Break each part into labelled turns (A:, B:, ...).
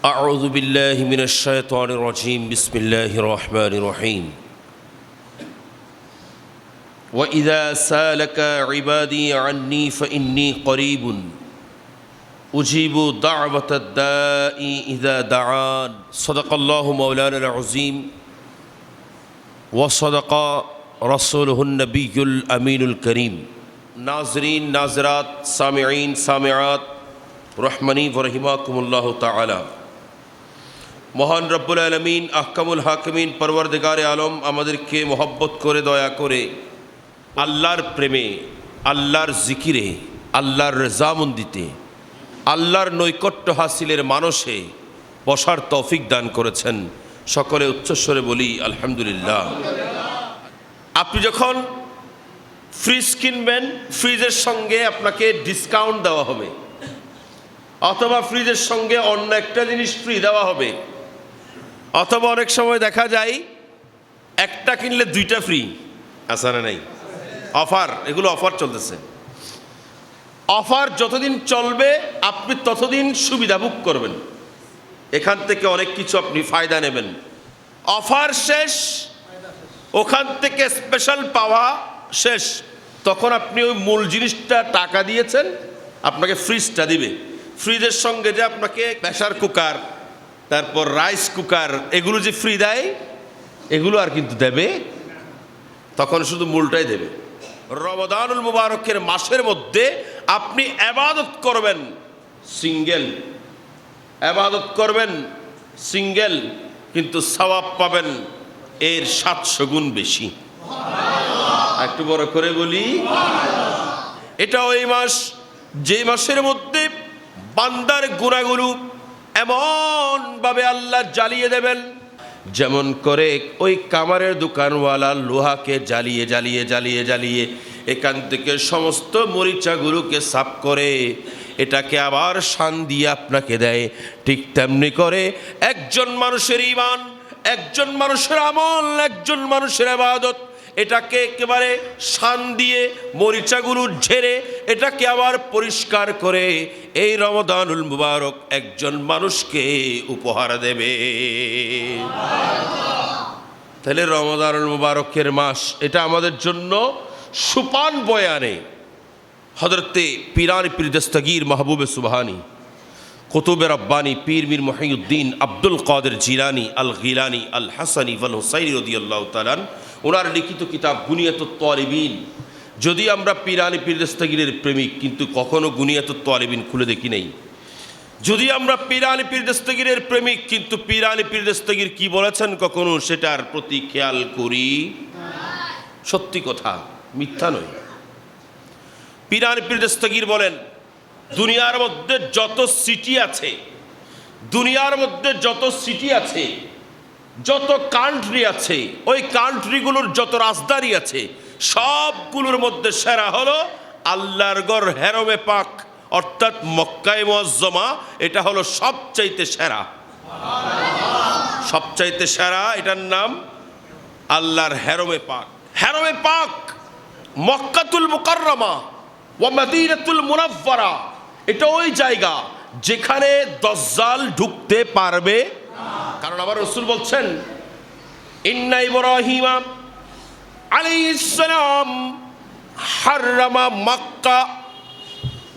A: أعوذ بالله من الشيطان الرجيم. بسم الله الرحمن الرحيم. وإذا سألك عبادي عني فإني قريب. أجيب دعوة الداء إذا دعان. صدق الله مولانا العظيم. وصدق رسوله النبي الأمين الكريم. ناظرين ناظرات سامعين سامعات. رحمني ورحمكم الله تعالى. মহান রব্বুল আলমিন, আহকামুল হাকিমিন পরবরদিগারে আলম, আমাদেরকে মোহব্বত করে, দয়া করে আল্লাহর প্রেমে, আল্লাহর জিকিরে, আল্লাহর রেজামন্দিতে, আল্লাহর নৈকট্য হাসিলের মানসে বসার তৌফিক দান করেছেন। সকলে উচ্চস্বরে বলি, আলহামদুলিল্লাহ। আপনি যখন ফ্রিজ কিনবেন, ফ্রিজের সঙ্গে আপনাকে ডিসকাউন্ট দেওয়া হবে। অথবা ফ্রিজের সঙ্গে অন্য একটা জিনিস ফ্রি দেওয়া হবে। অথবা অনেক সময় দেখা যায়, একটা কিনলে দুইটা ফ্রি আসারে নাই। অফার এগুলো অফার চলতেছে। অফার যতদিন চলবে, আপনি ততদিন সুবিধা ভোগ করবেন। এখান থেকে অনেক কিছু আপনি ফায়দা নেবেন। অফার শেষ, ওখান থেকে স্পেশাল পাওয়া শেষ। তখন আপনি ওই মূল জিনিসটা টাকা দিয়েছেন, আপনাকে ফ্রিজটা দিবে। ফ্রিজের সঙ্গে যে আপনাকে প্রেশার কুকার তারপর রাইস কুকার এগুলো যে ফ্রি দেয় এগুলো আর কিন্তু দেবে? তখন শুধু মূলটাই দেবে। রমদানুল মুবারকের মাসের মধ্যে আপনি আবাদত করবেন সিঙ্গেল আবাদত করবেন সিঙ্গেল কিন্তু সওয়াব পাবেন এর সাতশো গুণ বেশি। একটু বড় করে বলি এটা ওই মাস যে মাসের মধ্যে বান্দার গুণাগুলো এমনভাবে আল্লাহ জ্বালিয়ে দেবেন, যেমন করে ওই কামারের দোকানওয়ালা লোহাকে জ্বালিয়ে জ্বালিয়ে জ্বালিয়ে জ্বালিয়ে এখান থেকে সমস্ত মরিচাগুলোকে সাফ করে এটাকে আবার শান দিয়ে আপনাকে দেয়। ঠিক তেমনি করে একজন মানুষের ইমান একজন মানুষের আমল, একজন মানুষের আবাদত এটাকে একেবারে শান দিয়ে মরিচাগুলো ঝেড়ে এটাকে আবার পরিষ্কার করে এই রমদানুল মুবারক একজন মানুষকে উপহার দেবে। তাহলে রমদানুল মুবারকের মাস এটা আমাদের জন্য সুপান বয়ানে হজরতে পিরান পীর দস্তগীর মাহবুবে সুবহানি, কুতুবে রব্বানি পীর মীর মহিউদ্দিন আব্দুল কাদের জিলানি আল গিলানি আল হাসানি ওয়াল হুসাইনি রদিয়াল্লাহ তালান ওনার লিখিত কিতাব গুনিয়াত তোয়ালিবিন যদি আমরা পিরানি পীর দস্তগীরের প্রেমিক, কিন্তু কখনো গুনিয়াত তোয়ালিবিন খুলে দেখি নাই। যদি আমরা পিরানি পীর দস্তগীরের প্রেমিক, কিন্তু পিরানি পীর দস্তগীর কি বলেছেন কখনো, সেটার প্রতি খেয়াল করি? সত্যি কথা, মিথ্যা নয়। পিরানি পীর দস্তগীর বলেন, দুনিয়ার মধ্যে যত সিটি আছে, দুনিয়ার মধ্যে যত সিটি আছে যত কান্ট্রি আছে, ওই কান্ট্রিগুলোর যত রাজধানী আছে, সবগুলোর মধ্যে সেরা হলো আল্লাহর গড় হেরমে পাক, অর্থাৎ মক্কায় মজ্জমা এটা হলো সবচাইতে সেরা। সবচাইতে সেরা, এটার নাম আল্লাহর হেরমে পাক। হেরমে পাক, মক্কাতুল মুকাররমা ও মদিনাতুল মুনাফফারা এটা ওই জায়গা যেখানে দজ্জাল ঢুকতে পারবে কারণ আবার রসুল বলছেন, ইন্না ইব্রাহিমা আলাইহিস সালাম হাররামা মক্কা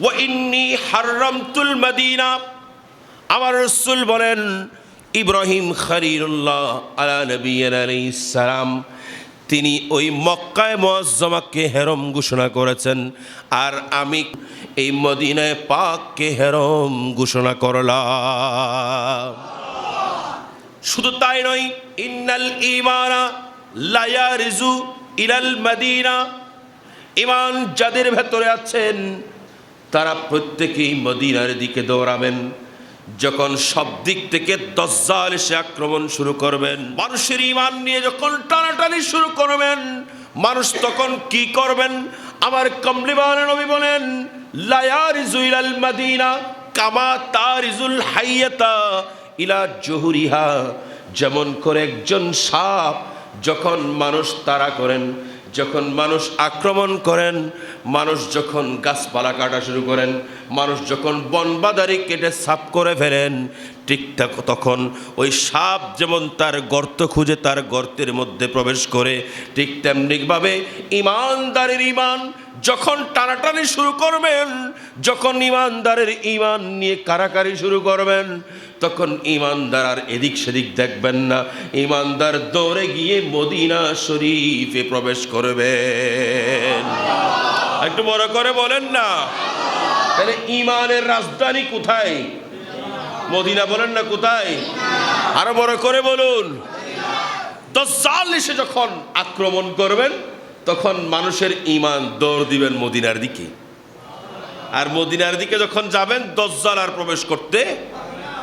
A: ও ইন্নি হাররামতুল মদিনা। আমার রসুল বলেন, ইব্রাহিম খলিলুল্লাহ আলা নবীন সালাম। তিনি ওই মক্কায় মজ্জমাকে হেরম ঘোষণা করেছেন, আর আমি এই মদিনায় পাককে হেরম ঘোষণা করলাম। শুধু তাই নয়, ইন্নাল ইমানা লায়া রিজু ইলাল মদিনা। ইমান যাদের ভেতরে আছেন, তারা প্রত্যেকেই মদিনার দিকে দৌড়াবেন। যখন সব দিক থেকে দজ্জাল এসে আক্রমণ শুরু করবেন, মানুষের ইমান নিয়ে যখন টানাটানি শুরু করবেন, মানুষ তখন কি করবেন? আমার কমলিবান নবী বলেন, লায়ারিজু ইলাল মদিনা কামা তারিজুল হাইয়াতা। ইলা জহুরিহা, যেমন করে একজন সাপ যখন মানুষ তাড়া করেন, যখন মানুষ আক্রমণ করেন, মানুষ যখন গাছপালা কাটা শুরু করেন, মানুষ যখন বনবাদারি কেটে সাপ করে ফেলেন ঠিকঠাক তখন ওই সাপ যেমন তার গর্ত খুঁজে তার গর্তের মধ্যে প্রবেশ করে, ঠিক তেমনিভাবে ইমানদারের ইমান যখন টানাটানি শুরু করবেন, যখন ইমানদারের ইমান নিয়ে কারাকারি শুরু করবেন, তখন ইমানদার আর এদিক সেদিক দেখবেন না। ইমানদার দৌড়ে গিয়ে মদিনা শরীফে প্রবেশ করবেন একটু বড় করে বলেন না। তাহলে ইমানের রাজধানী কোথায়? মদিনা বলেন না কোথায়? আরও বড় করে বলুন। দজ্জাল এসে যখন আক্রমণ করবেন তখন মানুষের ইমান দৌড় দিবেন মদিনার দিকে। আর মদিনার দিকে যখন যাবেন দজ্জাল আর প্রবেশ করতে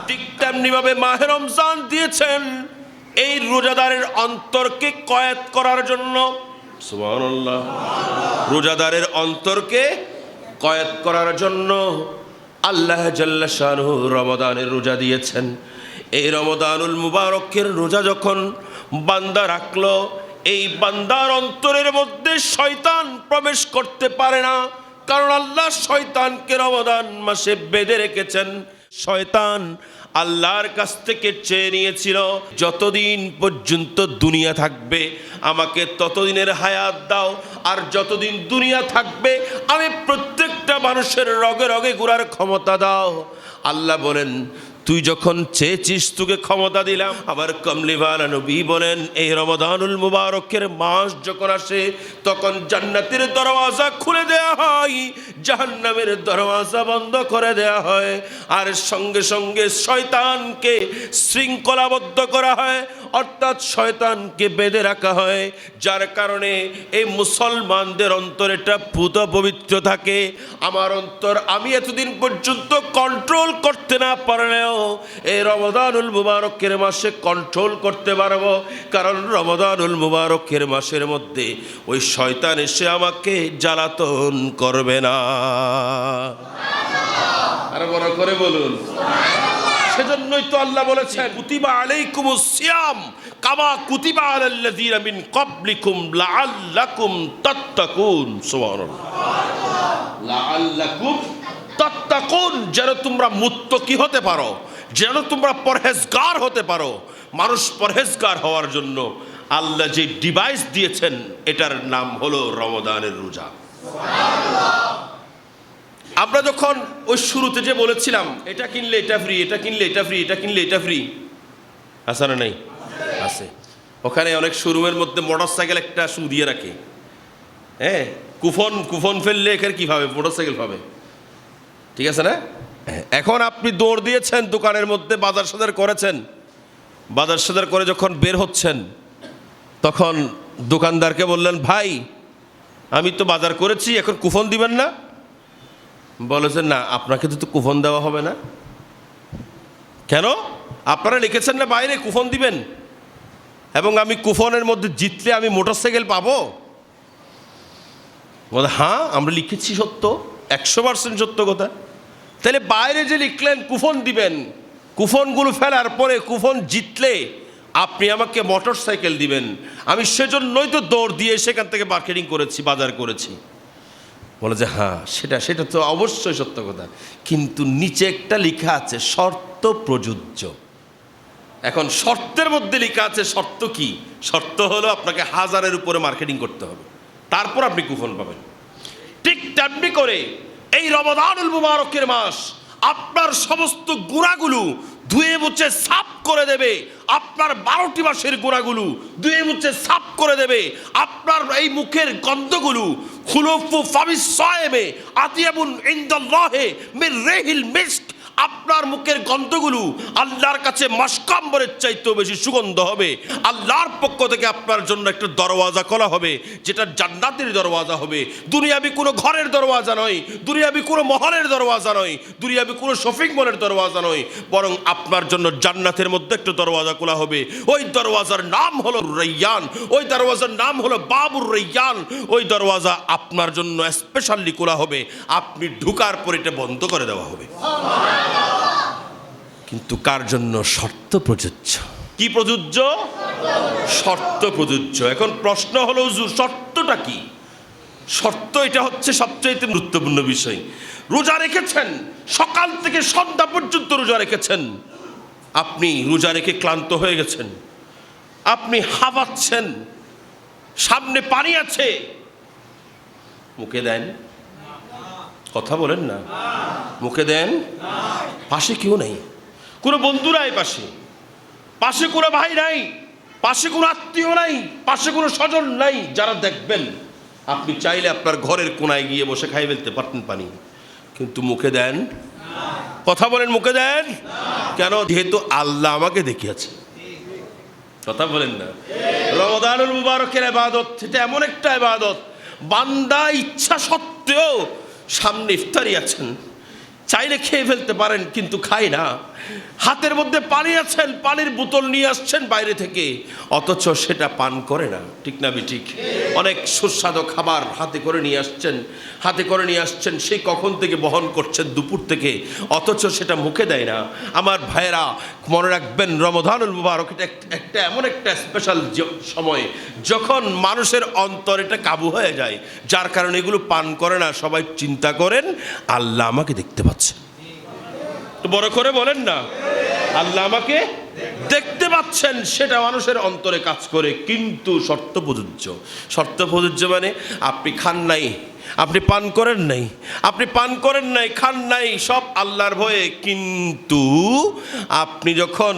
A: ঠিক তেমনিভাবে মাহে রমজান দিয়েছেন। এই রোজাদারের অন্তরকে কয়েদ করার জন্য রোজাদারের অন্তরকে কয়েদ করার জন্য আল্লাহ জাল্লা শাহরু রমদানের রোজা দিয়েছেন। এই রমদানুল মুবারকের রোজা যখন বান্দা রাখল এই বান্দার অন্তরের মধ্যে শয়তান প্রবেশ করতে পারে না। কারণ আল্লাহ শয়তানকে রমদান মাসে বেঁধে রেখেছেন। শয়তান আল্লাহর কাছ থেকে চেয়ে নিয়েছিল, যতদিন পর্যন্ত দুনিয়া থাকবে, আমাকে ততদিনের হায়াত দাও। আর যতদিন দুনিয়া থাকবে, আমি প্রত্যেকটা মানুষের রগে রগে ঘুরার ক্ষমতা দাও। আল্লাহ বলেন তুই যখন চেয়েছিস তোকে ক্ষমতা দিলাম। আবার কমলিওয়ালা নবী বলেন, এই রমদানুল মুবারকের মাস যখন আসে, তখন জান্নাতের দরওয়াজা খুলে দেয়া হয়, জাহান্নামের দরওয়াজা বন্ধ করে দেয়া হয়, আর সঙ্গে সঙ্গে শয়তানকে শৃঙ্খলাবদ্ধ করা হয় অর্থাৎ শয়তানকে বেঁধে রাখা হয়, যার কারণে এই মুসলমানদের অন্তর এটা পুত পবিত্র থাকে। আমার অন্তর আমি এতদিন পর্যন্ত কন্ট্রোল করতে না পারলেও এই রমদানুল মুবারকের মাসে কন্ট্রোল করতে পারব, কারণ রমদানুল মুবারকের মাসের মধ্যে ওই শয়তান এসে আমাকে জ্বালাতন করবে না। আর বড় করে বলুন। সেজন্যই তো আল্লাহ বলেছেন কুতিবা আলাইকুমুস সিয়াম কামা কুতিবা আলাল্লাযীনা মিন ক্বাবলিকুম লাআল্লাকুম তাত্তাকুন। সুবহানাল্লাহ। লাআল্লাকুম তাত্তাকুন, যেন তোমরা মুত্তকি হতে পারো, যেন তোমরা পরহেজগার হতে পারো। মানুষ পরহেজগার হওয়ার জন্য আল্লাহ যে ডিভাইস দিয়েছেন, এটার নাম হলো রমদানের রোজা। আমরা যখন ওই শুরুতে যে বলেছিলাম, এটা কিনলে এটা ফ্রি এটা কিনলে এটা ফ্রি এটা কিনলে এটা ফ্রি আছে না নাই? আছে। ওখানে অনেক শোরুমের মধ্যে মোটর সাইকেল একটা শু দিয়ে রাখে। হ্যাঁ? কুফন কুফন ফেললে এখানে কী পাবে মোটর সাইকেল পাবে ঠিক আছে না? এখন আপনি দৌড় দিয়েছেন, দোকানের মধ্যে বাজার সাজার করেছেন। বাজার সাজার করে যখন বের হচ্ছেন, তখন দোকানদারকে বললেন, ভাই, আমি তো বাজার করেছি, এখন কুফন দিবেন না? বলেছেন না, আপনাকে তো তো কুফন দেওয়া হবে না। কেন? আপনারা লিখেছেন না বাইরে, কুফন দিবেন। এবং আমি কুফনের মধ্যে জিতলে আমি মোটরসাইকেল পাবো? বলে হ্যাঁ আমরা লিখেছি সত্য, একশো পার্সেন্ট সত্য কথা। তাহলে বাইরে যে লিখলেন, কুফন দিবেন, কুফনগুলো ফেলার পরে কুফন জিতলে আপনি আমাকে মোটর সাইকেল দিবেন। আমি সেজন্যই তো দৌড় দিয়ে সেখান থেকে মার্কেটিং করেছি, বাজার করেছি। বলে যে হ্যাঁ সেটা সেটা তো অবশ্যই সত্য কথা। কিন্তু নিচে একটা লেখা আছে, শর্ত প্রযোজ্য। এখন শর্তের মধ্যে লেখা আছে, শর্ত কি? শর্ত হলো আপনাকে হাজারের উপরে মার্কেটিং করতে হবে। তারপর আপনি কুপন পাবেন। ঠিক তেমনি করে এই রমদানুল মুবারকের মাস, আপনার সমস্ত গুণাগুলো ধুয়ে মুছে সাফ করে দেবে। আপনার বারোটি মাসের গোড়াগুলো ধুয়ে মুছে সাফ করে দেবে। আপনার এই মুখের গন্ধগুলো খুলফু ফামিস সয়েবে আতিয়াবুন ইন্দাল্লাহে মির রেহিল মিস্ক আপনার মুখের গন্ধগুলো আল্লাহর কাছে মাসকাম্বরের চাইতেও বেশি সুগন্ধ হবে। আল্লাহর পক্ষ থেকে আপনার জন্য একটা দরওয়াজা খোলা হবে, যেটা জান্নাতের দরওয়াজা হবে। দুনিয়াবি কোনো ঘরের দরওয়াজা নয়, দুনিয়াবি কোনো মহলের দরওয়াজা নয়, দুনিয়াবি কোনো শপিং মলের দরওয়াজা নয়, বরং আপনার জন্য জান্নাতের মধ্যে একটা দরওয়াজা খোলা হবে। ওই দরওয়াজার নাম হলো রৈয়ান ওই দরওয়াজার নাম হলো বাবুর রৈয়ান ওই দরওয়াজা আপনার জন্য স্পেশালি খোলা হবে। আপনি ঢুকার পর এটা বন্ধ করে দেওয়া হবে। কিন্তু কার জন্য শর্ত প্রযোজ্য? কি প্রযোজ্য? শর্ত প্রযোজ্য। এখন প্রশ্ন হলো শর্তটা কি? শর্ত এটা হচ্ছে সবচেয়ে গুরুত্বপূর্ণ বিষয়। রোজা রেখেছেন, সকাল থেকে সন্ধ্যা পর্যন্ত রোজা রেখেছেন। আপনি রোজা রেখে ক্লান্ত হয়ে গেছেন। আপনি হাঁপাচ্ছেন সামনে পানি আছে। মুখে দেন। কথা বলেন না। মুখে দেন। পাশে কেউ নাই। কোনো বন্ধু নাই পাশে। পাশে কোনো ভাই নাই। পাশে কোনো আত্মীয় নাই। পাশে কোনো স্বজন নাই। যারা দেখবেন, আপনি চাইলে আপনার ঘরের কোনায় গিয়ে বসে খাই ফেলতে পারতেন পানি। কিন্তু মুখে দেন। কথা বলেন, মুখে দেন। কেন? যেহেতু আল্লাহ আমাকে দেখিয়েছে। কথা বলেন না। রমদানুল মুবারকের ইবাদত, এটা এমন একটা ইবাদত। বান্দা ইচ্ছা সত্ত্বেও সামনে ইফতারি আছেন চাইলে খেয়ে ফেলতে পারেন কিন্তু খায় না। হাতের মধ্যে পানি আছেন, পানির বোতল নিয়ে আসছেন বাইরে থেকে। অথচ সেটা পান করে না, ঠিক না বি ঠিক? অনেক সুস্বাদু খাবার হাতে করে নিয়ে আসছেন, হাতে করে নিয়ে আসছেন, সে কখন থেকে বহন করছেন দুপুর থেকে? অথচ সেটা মুখে দেয় না। আমার ভাইয়েরা, মনে রাখবেন রমধানুল মুবারক এটা একটা এমন একটা স্পেশাল সময়। যখন মানুষের অন্তর এটা কাবু হয়ে যায়, যার কারণে এগুলো পান করে না, সবাই চিন্তা করেন, আল্লাহ আমাকে দেখতে পাচ্ছে। তো বড় করে বলেন না। আল্লাহ আমাকে দেখতে পাচ্ছেন, সেটা মানুষের অন্তরে কাজ করে, কিন্তু শর্ত প্রযোজ্য। শর্ত প্রযোজ্য মানে আপনি খান নাই, আপনি পান করেন নাই, আপনি পান করেন নাই, খান নাই, সব আল্লাহর ভয়ে। কিন্তু আপনি যখন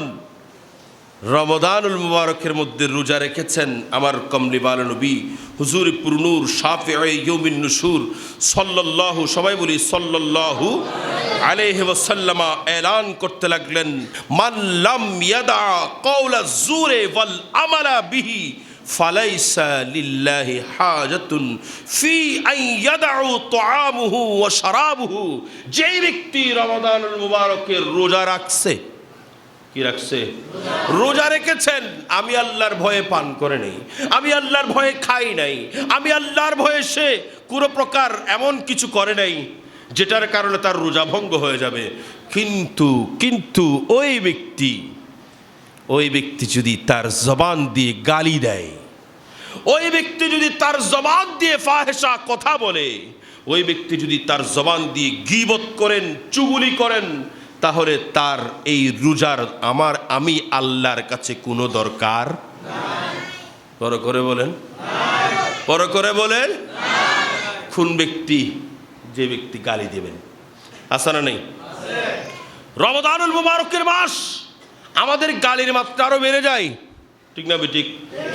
A: রমদানুল মুবারকের মধ্যে রোজা রেখেছেন, আমার কমলি নবী, হুজুর পুরনুর শাফে ইয়মিন নুসুর, সল্লাল্লাহু, সবাই বলি সল্লাল্লাহু আলাইহি ওয়াসাল্লামা এলান করতে লাগলেন, মান লাম ইয়াদা কওলা জুরে ওয়াল আমালা বিহি, ফালাইসা লিল্লাহি হাজাতুন ফি আন ইয়াদাউ তুআমুহু ওয়া শারাবুহু। যেই ব্যক্তি রমাদানুল মুবারকের রোজা রাখছে, কি রাখছে? রোজা রেখেছেন, আমি আল্লাহর ভয়ে পান করে নেই, আমি আল্লাহর ভয়ে খাই নাই, আমি আল্লাহর ভয়ে সে কোনো প্রকার এমন কিছু করে নাই। যেটার কারণে তার রোজা ভঙ্গ হয়ে যাবে। কিন্তু কিন্তু ওই ব্যক্তি ওই ব্যক্তি যদি তার জবান দিয়ে গালি দেয়, ওই ব্যক্তি যদি তার জবান দিয়ে ফাহেসা কথা বলে, ওই ব্যক্তি যদি তার জবান দিয়ে গিবত করেন, চুগুলি করেন, তাহলে তার এই রোজার আমার, আমি আল্লাহর কাছে কোনো দরকার বড় করে বলেন। বড় করে বলেন। খুন ব্যক্তি যে ব্যক্তি গালি দেবেন। আসা না নেই? রমদানুল মুবারকের মাস, আমাদের গালির মাত্রা আরও বেড়ে যায়। ঠিক না ঠিক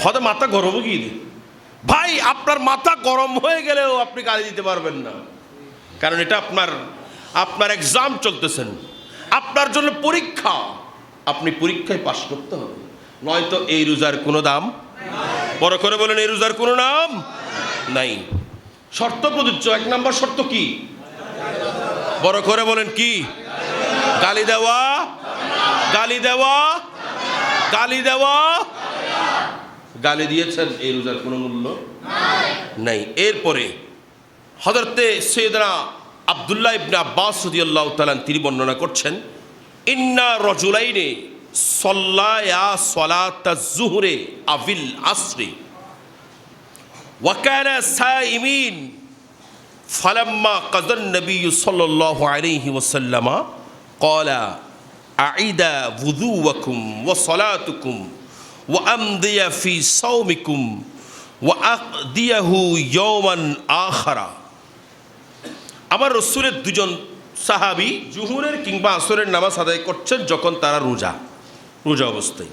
A: হয়তো মাথা গরম গিয়ে দিই ভাই, আপনার মাথা গরম হয়ে গেলেও আপনি গালি দিতে পারবেন না। কারণ এটা আপনার আপনার এক্সাম চলতেছেন আপনার জন্য পরীক্ষা। আপনি পরীক্ষায় পাশ করতে হবে। নয়তো এই রোজার কোনো দাম? বড় করে বলেন, এই রোজার কোনো নাম? নাই। শর্ত প্রযোজ্য, এক নম্বর শর্ত কি? বড় করে বলেন কি? গালি দেওয়া গালি দেওয়া গালি দেওয়া। গালি দিয়েছেন, এই রোজার কোনো মূল্য নাই। এরপরে হজরতে সৈয়দনা আবদুল্লাহ ইবনে আব্বাস রাদিয়াল্লাহু তাআলা তিনি বর্ণনা করছেন, ইন্না রজুলাইনে সল্লায়া সলাতা জুহরে আবিল আসরি। ওয়াকানা সাইমিন ফালাম্মা কাদন নবী সাল্লাল্লাহু আলাইহি ওয়াসাল্লামা, ক্বালা আইদা ওয়াকুম ওয়া সালাতুকুম ওয়া আমদিয়া ফি সাওমিকুম ওয়া আকদিয়াহু ইয়ৌমান আখারা। আমার রসুলের দুজন সাহাবি জুহুরের কিংবা আসরের নামাজ আদায় করছেন যখন তারা রোজা রোজা অবস্থায়।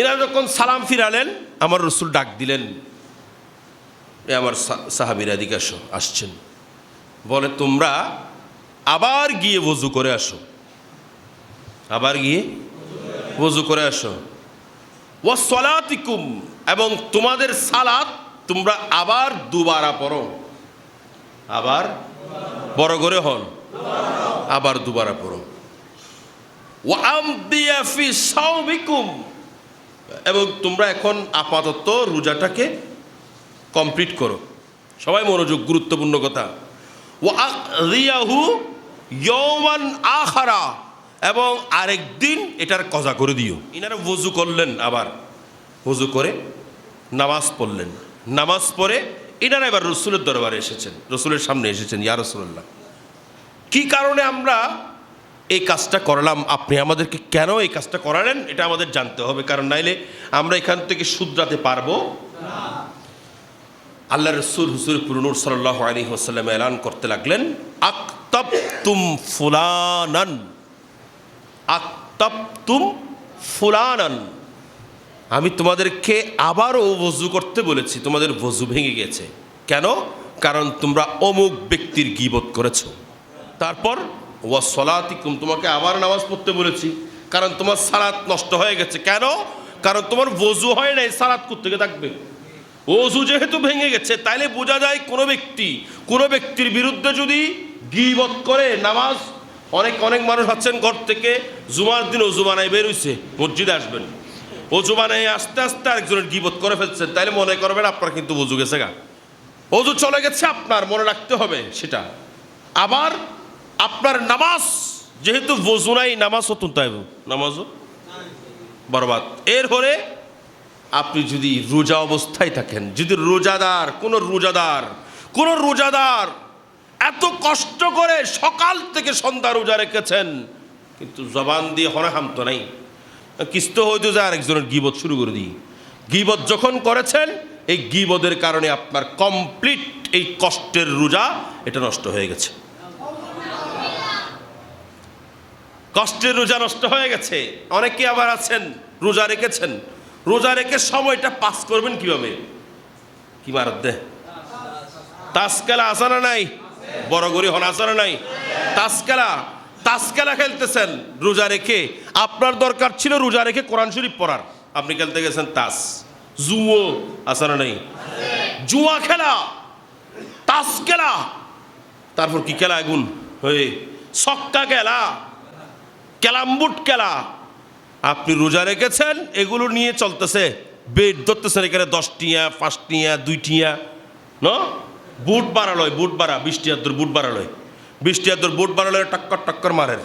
A: এরা যখন সালাম ফিরালেন, আমার রসুল ডাক দিলেন এ আমার সাহাবিরা দিকে আসো, আসছেন। বলে, তোমরা আবার গিয়ে বজু করে আসো। আবার গিয়ে বজু করে আসো। ও সলাতিকুম এবং তোমাদের সালাত তোমরা আবার দুবারা পড়ো। আবার বড় করে হন। আবার দুবারা পড়ো। এবং তোমরা এখন আপাতত রোজাটাকে কমপ্লিট করো। সবাই মনোযোগ, গুরুত্বপূর্ণ কথা। ও রিয়াহু ইয়মান আহারা এবং আরেকদিন এটার কজা করে দিও। ইনারা ওযু করলেন আবার। ওযু করে নামাজ পড়লেন। নামাজ পড়ে ইনারা এবার রসুলের দরবারে এসেছেন। রসুলের সামনে এসেছেন, ইয়া রসুল্লাহ কি কারণে আমরা এই কাজটা করলাম? আপনি আমাদেরকে কেন এই কাজটা করালেন? এটা আমাদের জানতে হবে। কারণ নাইলে আমরা এখান থেকে শুধরাতে পারব? আল্লাহ রসুল হুসুর পুরনুর সাল্লাহ আলী হোসাল্লাম এলান করতে লাগলেন আক্তাব তুম ফুলানান। আক্তাব তুম ফুলানান। আমি তোমাদেরকে আবারও ওজু করতে বলেছি, তোমাদের ওজু ভেঙে গেছে। কেন? কারণ তোমরা অমুক ব্যক্তির গিবত করেছ। তারপর, ওয়া সলাতিকুম, তোমাকে আবার নামাজ পড়তে বলেছি, কারণ তোমার সালাত নষ্ট হয়ে গেছে। কেন? কারণ তোমার ওজু হয় নাই, সালাত থেকে থাকবে? ওজু যেহেতু ভেঙে গেছে, তাইলে বোঝা যায় কোনো ব্যক্তি, কোনো ব্যক্তির বিরুদ্ধে যদি গিবত করে, নামাজ, অনেক অনেক মানুষ আছেন ঘর থেকে, জুমার দিন অজু বানায় বেরোইছে মসজিদে আসবেন। অজু বানায় আস্তে আস্তে আরেকজনের গিবত করে ফেলছেন, তাইলে মনে করবেন আপনার কিন্তু অজু গেছে গা। অজু চলে গেছে আপনার, মনে রাখতে হবে সেটা। আবার আপনার নামাজ, যেহেতু বজু নাই নামাজ হতুন তাই নামাজও বরবাদ। এর হলে আপনি যদি রোজা অবস্থায় থাকেন, যদি রোজাদার, কোনো রোজাদার কোনো রোজাদার এত কষ্ট করে সকাল থেকে সন্ধ্যা রোজা রেখেছেন, কিন্তু জবান দিয়ে হনাহাম তো নাই। কিস্ত হয়তো যে আরেকজনের গিবত শুরু করে দিই। গিবত যখন করেছেন, এই গিবদের কারণে আপনার কমপ্লিট এই কষ্টের রোজা, এটা নষ্ট হয়ে গেছে। কষ্টের রোজা নষ্ট হয়ে গেছে। অনেকে আবার আছেন, রোজা রেখেছেন। রোজা রেখে সময়টা পাস করবেন কীভাবে? কি মারত দে? তাসকেলা আসানা নাই? বড় গরি হন আসানা নাই? তাসকেলা তাসকেলা খেলতেছেন রোজা রেখে। আপনার দরকার ছিল রোজা রেখে কোরআন শরীফ পড়ার। আপনি খেলতে গেছেন তাস। জুয়ো আসানা নাই? জুয়া খেলা তাস খেলা তারপর কি খেলা আগুন? হয়ে সক্কা খেলা ক্যালাম্বুট খেলা। আপনি রোজা রেখেছেন, এগুলো নিয়ে চলতেছে, বেড ধরতেছেন এখানে দশ টিয়া দুইটিয়া টিয়া, দুই টিয়া, ন? বুট বাড়ালয়, বুট বাড়া, বিশ টিয়ার দূর বুট বাড়ালয়। বিশ টিয়ার দূর বুট বাড়ালয় টক্কর টক্কর মারের,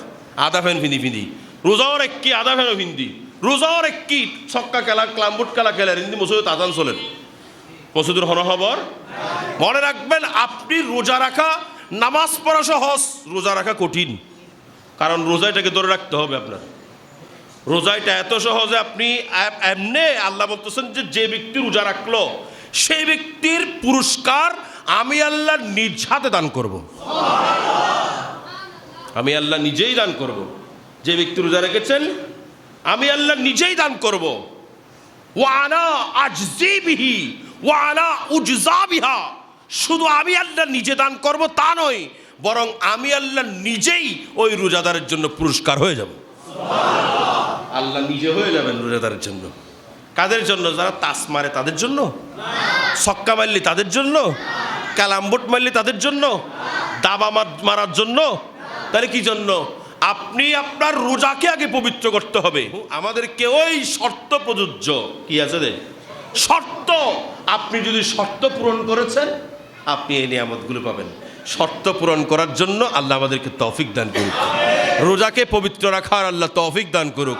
A: আধা ফ্যান ফিন্দি ফিন্দি। রোজাও এককি আধা ফ্যানও ফিন্দি। রোজাও এককি ছক্কা খেলা ক্লাম্বুট খেলা খেলা হিন্দি মসুদ আদান চলেন মসুদুর হনহবর মনে রাখবেন, আপনি রোজা রাখা, নামাজ পড়া সহজ রোজা রাখা কঠিন। কারণ রোজাইটাকে ধরে রাখতে হবে আপনার। রোজাইটা এত সহজে আপনি এমনে আল্লাহ বলতেছেন যে যে ব্যক্তি রোজা রাখল, সেই ব্যক্তির পুরস্কার আমি আল্লাহ নিজ হাতে দান করব। আমি আল্লাহ নিজেই দান করব। যে ব্যক্তি রোজা রেখেছেন, আমি আল্লাহ নিজেই দান করব। ওয়ানা আজজি বিহি ওয়ানা উজজা বিহা। শুধু আমি আল্লাহ নিজে দান করব তা নয়, বরং আমি আল্লাহ নিজেই ওই রোজাদারের জন্য পুরস্কার হয়ে যাব। আল্লাহ নিজে হয়ে যাবেন রোজাদারের জন্য। কাদের জন্য? যারা তাস মারে তাদের জন্য? ছক্কা মারলি তাদের জন্য? কালাম্বুট মারলি তাদের জন্য? দাবা মার- মারার জন্য? তাহলে কি জন্য? আপনি আপনার রোজাকে আগে পবিত্র করতে হবে। আমাদেরকে ওই শর্ত প্রযোজ্য। কি আছে রে? শর্ত! আপনি যদি শর্ত পূরণ করেছেন, আপনি এই নিয়ামতগুলো পাবেন। শর্ত পূরণ করার জন্য আল্লাহ আমাদেরকে তৌফিক দান করুক। রোজাকে পবিত্র রাখার আল্লাহ তৌফিক দান করুক।